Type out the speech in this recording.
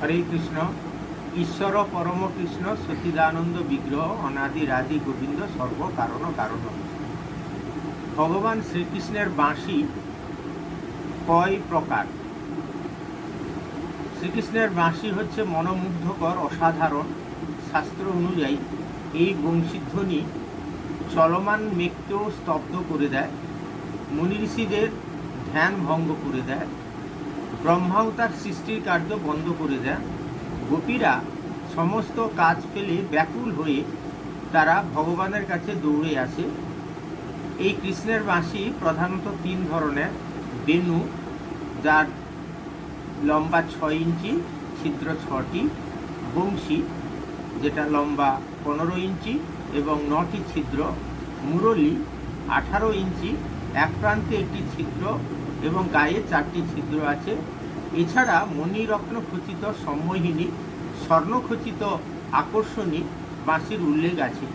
হরে কৃষ্ণ, ঈশ্বর পরম কৃষ্ণ, সচিদানন্দ বিগ্রহ, অনাদি রাধি গোবিন্দ সর্ব কারণ। ভগবান শ্রীকৃষ্ণের বাঁশি কয় প্রকার? শ্রীকৃষ্ণের বাঁশি হচ্ছে মনোমুগ্ধকর, অসাধারণ শাস্ত্র অনুযায়ী এই বংশীধ্বনি চলমান মেঘকেও স্তব্ধ করে দেয় মুনি ঋষিদের ধ্যান ভঙ্গ করে দেয় ব্রহ্মাও তার সৃষ্টির কার্য বন্ধ করে দেয় গোপীরা সমস্ত কাজ ফেলে ব্যাকুল হয়ে তারা ভগবানের কাছে দৌড়ে আসে। এই কৃষ্ণের বাঁশি প্রধানত তিন ধরনের। বেনু, যার লম্বা ছয় ইঞ্চি, ছিদ্র ছটি। বংশী, যেটা লম্বা পনেরো ইঞ্চি এবং নটি ছিদ্র। মুরলি, আঠারো ইঞ্চি। এক প্রান্তে একটি ছিদ্র এবং গায়ে চারটি ছিদ্র আছে। এছাড়া মণিরত্ন খচিত সম্মোহিনী স্বর্ণখচিত আকর্ষণী বাঁশির উল্লেখ আছে।